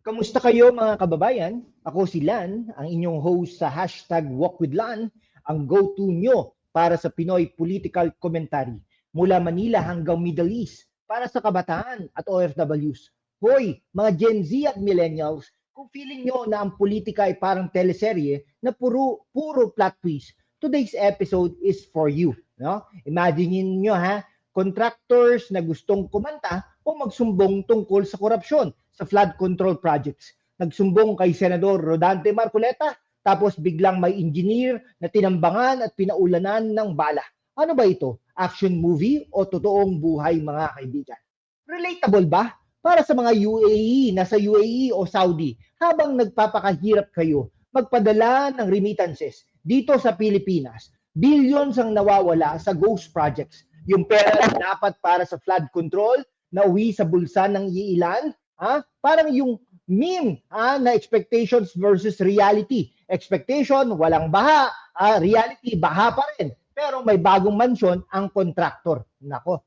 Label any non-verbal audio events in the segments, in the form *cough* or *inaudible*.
Kamusta kayo mga kababayan? Ako si Lan, ang inyong host sa hashtag Walk with Lan, ang go-to nyo para sa Pinoy political commentary mula Manila hanggang Middle East para sa kabataan at OFWs. Hoy, mga Gen Z at Millennials, kung feeling nyo na ang politika ay parang teleserye na puro, puro plot twist, today's episode is for you. No? Imagine nyo ha, contractors na gustong kumanta o magsumbong tungkol sa korupsyon sa flood control projects. Nagsumbong kay Senador Rodante Marcoleta, tapos biglang may engineer na tinambangan at pinaulanan ng bala. Ano ba ito? Action movie o totoong buhay mga kaibigan? Relatable ba? Para sa mga UAE, nasa UAE o Saudi, habang nagpapakahirap kayo magpadala ng remittances dito sa Pilipinas, billions ang nawawala sa ghost projects. Yung pera lang dapat para sa flood control, na uwi sa bulsa ng iilan, ha? Parang yung meme ha, na expectations versus reality. Expectation, walang baha. Ah, reality, baha pa rin. Pero may bagong mansyon ang contractor. Nako.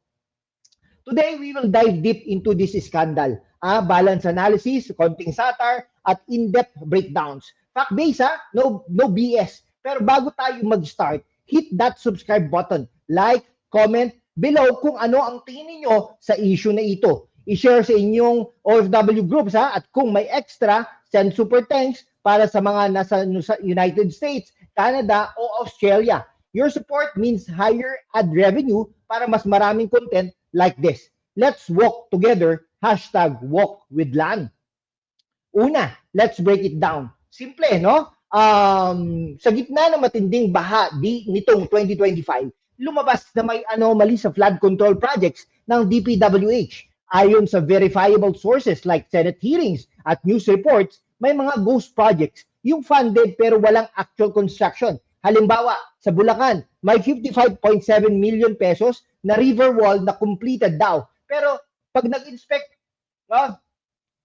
Today, we will dive deep into this scandal. Ah, balance analysis, konting satire, at in-depth breakdowns. Fact-based ha, no, no BS. Pero bago tayo mag-start, hit that subscribe button. Like, comment below kung ano ang tingin niyo sa issue na ito. I-share sa inyong OFW groups ha at kung may extra, send super thanks para sa mga nasa United States, Canada o Australia. Your support means higher ad revenue para mas maraming content like this. Let's walk together, hashtag walk with LAN. Una, let's break it down. Simple, no? Um, sa gitna ng matinding baha di, nitong 2025, lumabas na may anomaly sa flood control projects ng DPWH. Ayon sa verifiable sources like Senate hearings at news reports, may mga ghost projects yung funded pero walang actual construction. Halimbawa, sa Bulacan, may 55.7 million pesos na river wall na completed daw. Pero pag nag-inspect no,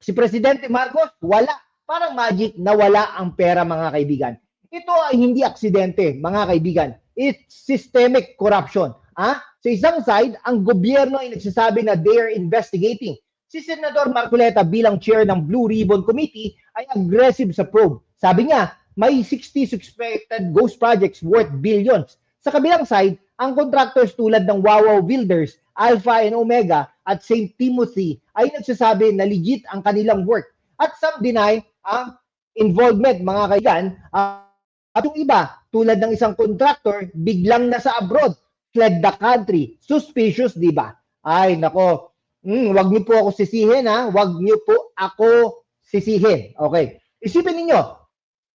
si Presidente Marcos, wala. Parang magic na wala ang pera mga kaibigan. Ito ay hindi aksidente mga kaibigan it's systemic corruption. Ah? Sa isang side, ang gobyerno ay nagsasabi na they are investigating. Si Senador Marcoleta bilang chair ng Blue Ribbon Committee ay aggressive sa probe. Sabi niya, may 60 suspected ghost projects worth billions. Sa kabilang side, ang contractors tulad ng Wawaw Builders, Alpha and Omega at St. Timothy ay nagsasabi na legit ang kanilang work. At some deny ang involvement, mga kaigan, uh, at yung iba, tulad ng isang contractor, biglang nasa abroad, fled the country. Suspicious, di ba? Ay, nako. Mm, wag niyo po ako sisihin, ha? Wag niyo po ako sisihin. Okay. Isipin niyo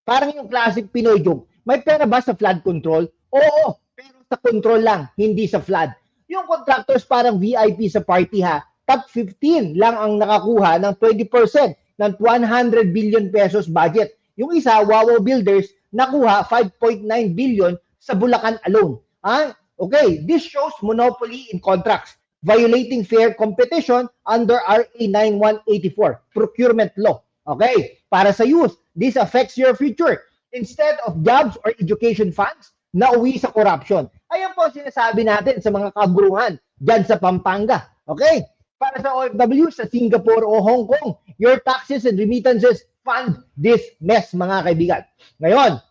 parang yung classic Pinoy joke. May pera ba sa flood control? Oo, pero sa control lang, hindi sa flood. Yung contractors parang VIP sa party ha. Top 15 lang ang nakakuha ng 20% ng 100 billion pesos budget. Yung isa, Wawa Builders, nakuha 5.9 billion sa Bulacan alone. Ah, okay, this shows monopoly in contracts, violating fair competition under RA 9184, procurement law. Okay, para sa youth, this affects your future. Instead of jobs or education funds, nauwi sa corruption. Ayan po sinasabi natin sa mga kaguruhan dyan sa Pampanga. Okay? Para sa OFW sa Singapore o Hong Kong, your taxes and remittances fund this mess, mga kaibigan. Ngayon,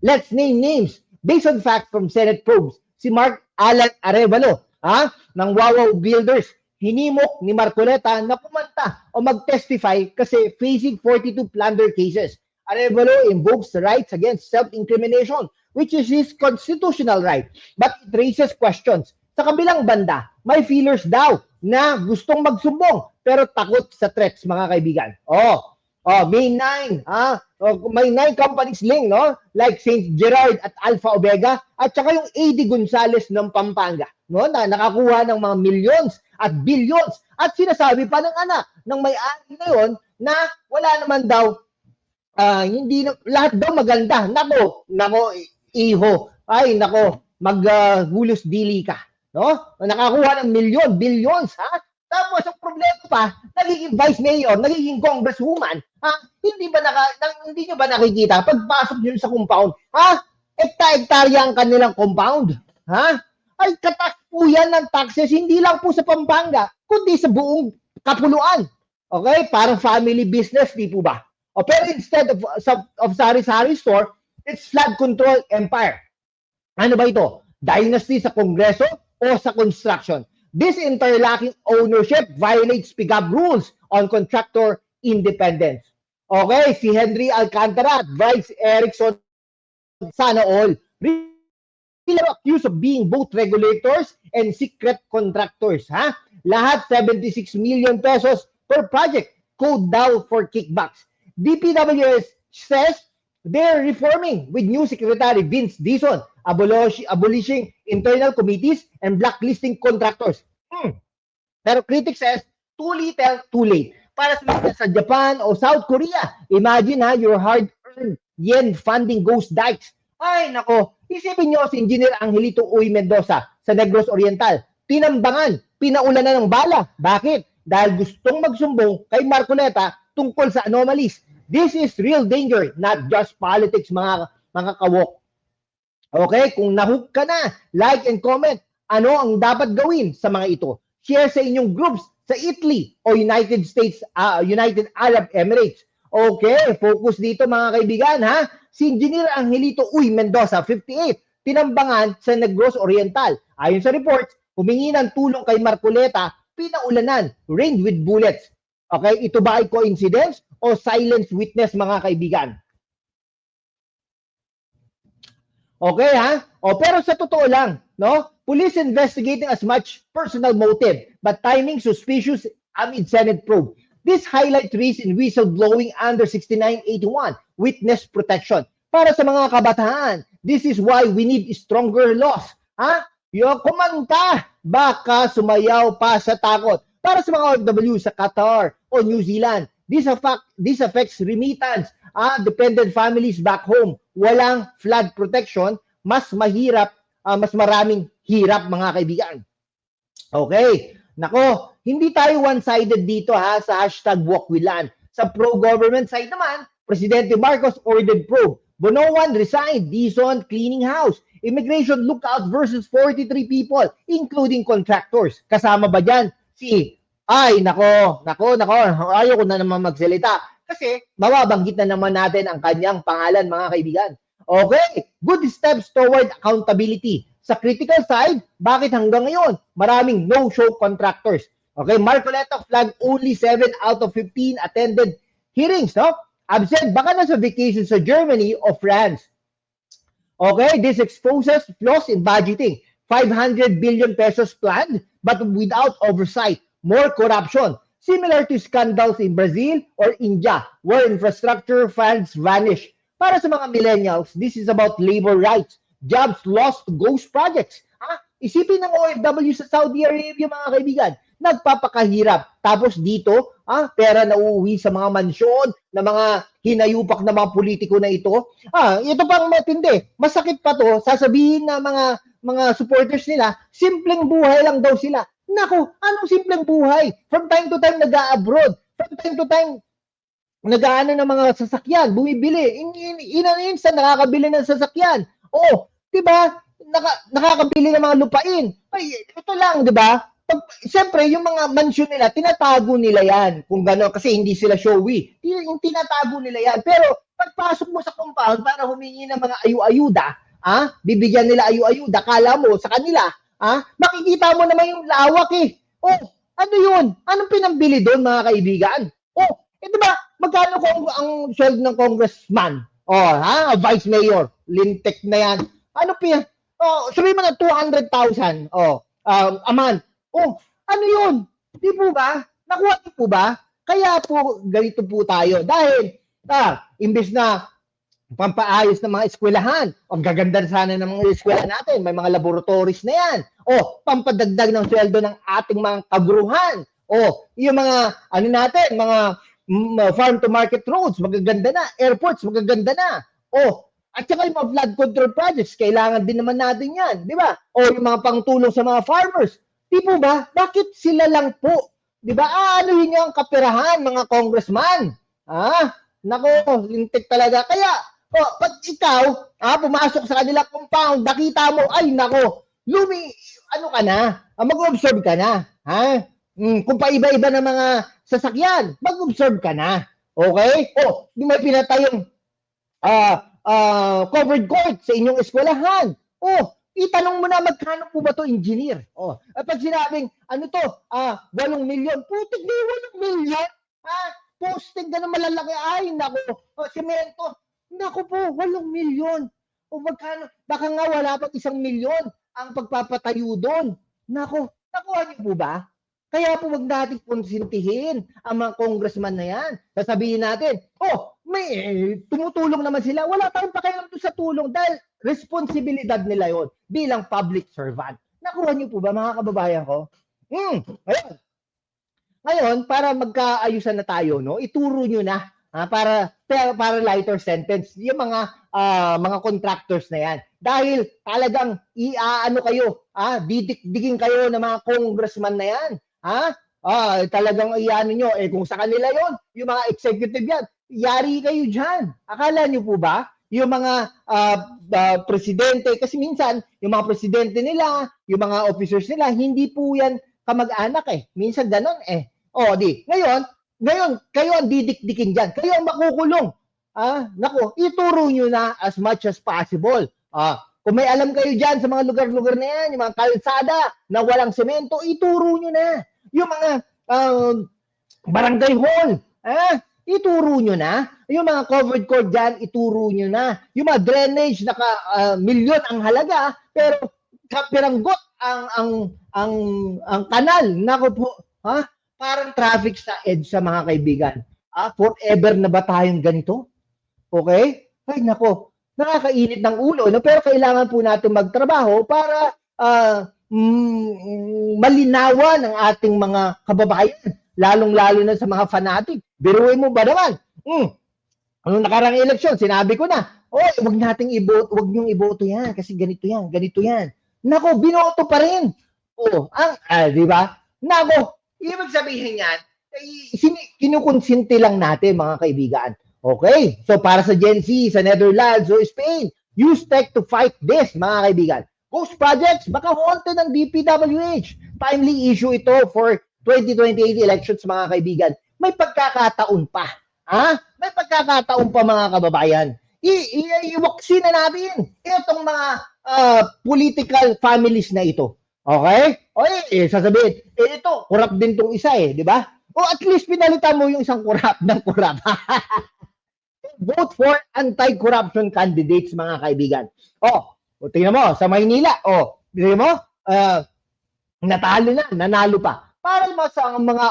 let's name names based on facts from Senate probes. Si Mark Alan Arevalo, ha, ng Wawaw Builders, hinimok ni Marcoleta na kumanta o mag-testify kasi facing 42 plunder cases. Arevalo invokes the rights against self-incrimination, which is his constitutional right. But it raises questions. Sa kabilang banda, may feelers daw na gustong magsumbong pero takot sa threats, mga kaibigan. Oh, Oh, may nine, ha? Oh, may nine companies link, no? Like St. Gerard at Alpha Omega at saka yung AD Gonzales ng Pampanga, no? Na nakakuha ng mga millions at billions at sinasabi pa ng anak ng may-ari na yon na wala naman daw uh, hindi na, lahat daw maganda. Nako, nako iho. Ay, nako, maghulos uh, dili ka, no? Nakakuha ng milyon, billions, ha? Tapos ang problema pa, nagiging vice mayor, nagiging congresswoman, ha? Hindi ba naka, hindi niyo ba nakikita pagpasok niyo sa compound, ha? Ekta-ektarya ang kanilang compound, ha? Ay katas po yan ng taxes, hindi lang po sa Pampanga, kundi sa buong kapuluan. Okay? Parang family business, di po ba? O pero instead of, of sari-sari store, it's flood control empire. Ano ba ito? Dynasty sa kongreso o sa construction? This interlocking ownership violates PIGAB rules on contractor independence. Okay, si Henry Alcantara advised Erickson sana all really accused of being both regulators and secret contractors. Ha? Lahat 76 million pesos per project. Code daw for kickbacks. DPWS says they're reforming with new Secretary Vince Dison, abolish, abolishing internal committees and blacklisting contractors. Hmm. Pero critics says, too little, too late. Para sa sa Japan o South Korea, imagine ha, your hard-earned yen funding goes dikes. Ay, nako, isipin nyo si Engineer Angelito Uy Mendoza sa Negros Oriental. Tinambangan, pinaulanan ng bala. Bakit? Dahil gustong magsumbong kay Marcoleta tungkol sa anomalies. This is real danger, not just politics, mga, mga kawok. Okay, kung nahook ka na, like and comment, ano ang dapat gawin sa mga ito. Share sa inyong groups sa Italy o United States, uh, United Arab Emirates. Okay, focus dito mga kaibigan ha. Si Engineer Angelito Uy Mendoza, 58, tinambangan sa Negros Oriental. Ayon sa reports, humingi ng tulong kay Marcoleta, pinaulanan, rained with bullets. Okay, ito ba ay coincidence o silent witness mga kaibigan? Okay ha? O pero sa totoo lang, no? Police investigating as much personal motive but timing suspicious amid Senate probe. This highlight risk in whistleblowing under 6981 witness protection. Para sa mga kabataan, this is why we need stronger laws. Ha? Yo, kumanta, baka sumayaw pa sa takot. Para sa mga OFW sa Qatar o New Zealand, this, affect, this affects remittance, ah, dependent families back home. Walang flood protection, mas mahirap, ah, mas maraming hirap mga kaibigan. Okay. Nako, hindi tayo one-sided dito ha sa hashtag walkwilan. Sa pro-government side naman, Presidente Marcos ordered probe. Bonoan resigned, Dizon cleaning house. Immigration lookout versus 43 people, including contractors. Kasama ba dyan? Si, ay, nako, nako, nako, ayaw ko na naman magsalita. Kasi, mababanggit na naman natin ang kanyang pangalan, mga kaibigan. Okay, good steps toward accountability. Sa critical side, bakit hanggang ngayon maraming no-show contractors? Okay, Marcoleta flagged only 7 out of 15 attended hearings, no? Absent, baka nasa vacation sa Germany o France. Okay, this exposes flaws in budgeting. 500 billion pesos planned, but without oversight. More corruption. Similar to scandals in Brazil or India, where infrastructure funds vanish. Para sa mga millennials, this is about labor rights, jobs lost ghost projects. Ha? Isipin ng OFW sa Saudi Arabia, mga kaibigan, nagpapakahirap. Tapos dito, ah, pera na uuwi sa mga mansyon, na mga hinayupak na mga politiko na ito. Ah, ito pang matindi. Masakit pa to, sasabihin na mga mga supporters nila, simpleng buhay lang daw sila. Nako, anong simpleng buhay? From time to time nag-abroad. From time to time nag-aano ng mga sasakyan, bumibili. In, in, in an instant, nakakabili ng sasakyan. Oh, 'di ba? Naka, nakakabili ng mga lupain. Ay, ito lang, 'di ba? Pag, siyempre, yung mga mansion nila, tinatago nila yan. Kung gano'n, kasi hindi sila showy. Yung tinatago nila yan. Pero, pagpasok mo sa compound para humingi ng mga ayu-ayuda, ah, bibigyan nila ayu-ayuda, kala mo sa kanila, ah, makikita mo naman yung lawak eh. Oh, ano yun? Anong pinambili doon, mga kaibigan? Oh, eh, ba, magkano kung ang sweldo ng congressman? Oh, ha, vice mayor, lintek na yan. Ano pa Oh, sabihin mo na 200,000 oh, um, a month. Oh, ano yun? Di po ba? Nakuha niyo po ba? Kaya po, ganito po tayo. Dahil, ah, imbes na pampaayos ng mga eskwelahan, o gaganda sana ng mga eskwela natin, may mga laboratories na yan. O, pampadagdag ng sweldo ng ating mga kaguruhan. O, yung mga, ano natin, mga mm, farm to market roads, magaganda na. Airports, magaganda na. O, at saka yung mga flood control projects, kailangan din naman natin yan, di ba? O yung mga pangtulong sa mga farmers, Di po ba? Bakit sila lang po? Di ba? Ah, ano yun yung kapirahan, mga congressman? Ah, nako, lintik talaga. Kaya, oh, pag ikaw, ah, pumasok sa kanila compound, nakita mo, ay nako, lumi, ano ka na? Ah, mag-observe ka na. Ha? Mm, kung paiba-iba ng mga sasakyan, mag-observe ka na. Okay? O, di may pinatayong ah ah, covered court sa inyong eskwelahan. O, itanong mo na magkano po ba to engineer? O, at pag sinabing, ano to, ah, 8 milyon, putik yung 8 milyon. Ah, posting ka na malalaki. Ay, naku, o, semento. Naku po, 8 milyon. O magkano, baka nga wala pang isang milyon ang pagpapatayo doon. Naku, nakuha niyo po ba? Kaya po wag natin konsintihin ang mga congressman na yan. Sasabihin natin, oh, may eh, tumutulong naman sila. Wala tayong pakialam sa tulong dahil responsibilidad nila yon bilang public servant. Nakuha niyo po ba mga kababayan ko? Hmm, ayun. Ngayon, para magkaayusan na tayo, no, ituro niyo na ah, para para lighter sentence yung mga ah, mga contractors na yan. Dahil talagang iaano kayo, ah, didikdikin kayo ng mga congressman na yan. Ha? Ah, talagang iano nyo, eh kung sa kanila yon yung mga executive yan, yari kayo dyan. Akala nyo po ba, yung mga ah, ah, presidente, kasi minsan, yung mga presidente nila, yung mga officers nila, hindi po yan kamag-anak eh. Minsan ganon eh. O, di. Ngayon, ngayon, kayo ang didikdikin dyan. Kayo ang makukulong. Ah, nako, ituro nyo na as much as possible. Ah, kung may alam kayo dyan sa mga lugar-lugar na yan, yung mga kalsada na walang semento, ituro nyo na. Yung mga um, barangay hall, ah, ituro nyo na. Yung mga covered court dyan, ituro nyo na. Yung mga drainage, naka ah, milyon ang halaga, pero kapiranggot ang ang ang ang kanal. Nako po, ha? Parang traffic sa edge sa mga kaibigan. Ah, forever na ba tayong ganito? Okay? Ay nako, nakakainit ng ulo, no? pero kailangan po natin magtrabaho para ah, mm, malinawan ang ating mga kababayan, lalong-lalo na sa mga fanatic. Biruin mo ba naman? Mm. Anong nakarang eleksyon, sinabi ko na, oy, wag nating iboto, wag niyong iboto yan kasi ganito yan, ganito yan. Nako, binoto pa rin. Oh, ang, ah, di ba? Nako, ibig sabihin yan, eh, kinukonsinti lang natin mga kaibigan. Okay, so para sa Gen Z, sa Netherlands o Spain, use tech to fight this, mga kaibigan. Ghost projects, baka haunted ng DPWH. Timely issue ito for 2028 elections, mga kaibigan. May pagkakataon pa. Ha? May pagkakataon pa, mga kababayan. I- i- iwaksin na natin itong mga ah, political families na ito. Okay? O eh, sasabihin, eh ito, corrupt din tong isa eh, di ba? O at least pinalitan mo yung isang corrupt *laughs* ng corrupt. Vote for anti-corruption candidates, mga kaibigan. O, o tingnan mo, sa Maynila, o, tingnan mo, ah, natalo na, nanalo pa. Para mo sa mga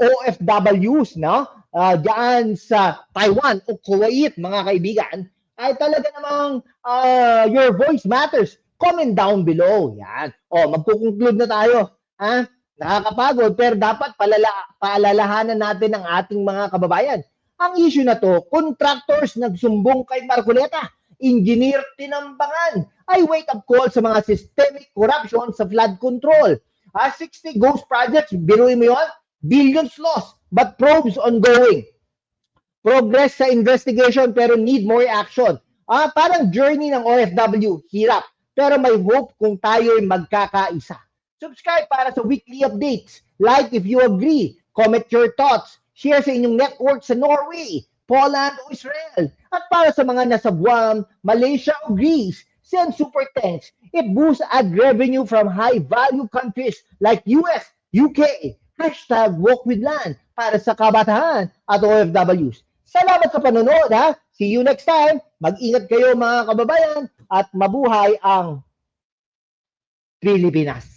OFWs, no? Ah, diyan sa Taiwan o Kuwait, mga kaibigan, ay talaga namang ah, your voice matters. Comment down below. Yan. O, magkukonclude na tayo. Ha? Nakakapagod, pero dapat palala, paalalahanan natin ang ating mga kababayan. Ang issue na to, contractors nagsumbong kay Marcoleta, engineer tinambangan, ay wake-up call sa mga systemic corruption sa flood control. Ah, 60 ghost projects, biruin mo yun, billions lost, but probes ongoing. Progress sa investigation pero need more action. Ah, parang journey ng OFW, hirap. Pero may hope kung tayo ay magkakaisa. Subscribe para sa weekly updates. Like if you agree. Comment your thoughts. Share sa inyong network sa Norway, Poland o Israel. At para sa mga nasa Guam, Malaysia o Greece, send super thanks. It boosts ad revenue from high-value countries like US, UK. Hashtag walk with land para sa kabataan at OFWs. Salamat sa panonood ha. See you next time. Mag-ingat kayo mga kababayan at mabuhay ang Pilipinas.